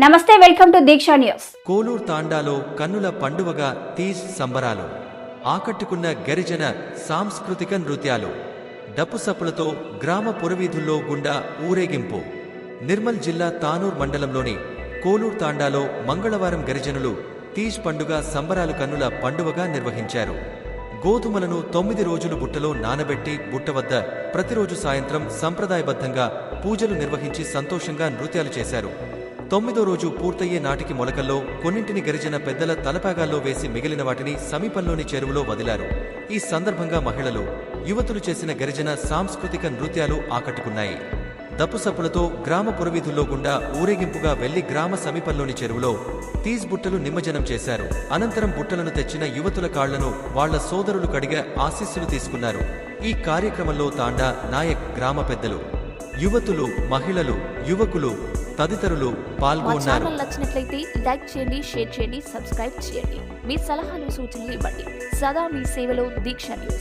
నమస్తే welcome to Deeksha news. Koluru తాండాలో కన్నుల పండువగా తీజ్ సంబరాలు. ఆకట్టుకున్న గరిజన సాంస్కృతిక నృత్యాలు. డప్పుసప్పులతో గ్రామ పురవీధుల్లో గుండా ఊరేగింపు. నిర్మల్ జిల్లా తానూర్ మండలంలోని కోలూరు తాండాలో మంగళవారం గరిజనులు తీజ్ పండుగ సంబరాలు కన్నుల పండువగా నిర్వహించారు. గోధుమలను తొమ్మిది రోజులు బుట్టలో నానబెట్టి బుట్ట వద్ద ప్రతిరోజు సాయంత్రం సంప్రదాయబద్ధంగా పూజలు నిర్వహించి సంతోషంగా నృత్యాలు చేశారు. తొమ్మిదో రోజు పూర్తయ్యే నాటికి మొలకల్లో కొన్నింటిని గరిజన పెద్దల తలపాగాల్లో వేసి మిగిలిన వాటిని సమీపంలోని చెరువులో వదిలారు. ఈ సందర్భంగా మహిళలు యువతులు చేసిన గరిజన సాంస్కృతిక నృత్యాలు ఆకట్టుకున్నాయి. దప్పుసప్పులతో గ్రామ పురవీధుల్లో గుండా ఊరేగింపుగా వెళ్ళి గ్రామ సమీపంలోని చెరువులో తీజ్ బుట్టలు నిమజ్జనం చేశారు. అనంతరం బుట్టలను తెచ్చిన యువతుల కాళ్ళను వాళ్ళ సోదరులు కడిగా ఆశీస్సులు తీసుకున్నారు. ఈ కార్యక్రమంలో తాండా నాయక్ గ్రామ పెద్దలు. యువతులు మహిళలు యువకులు తదితరులు పాల్గొన్నారు. ఛానల్ నచ్చినట్లయితే లైక్ చేయండి షేర్ చేయండి సబ్స్క్రైబ్ చేయండి. మీ సలహాలు సూచనలు ఇవ్వండి. సదా మీ సేవలో దీక్ష న్యూస్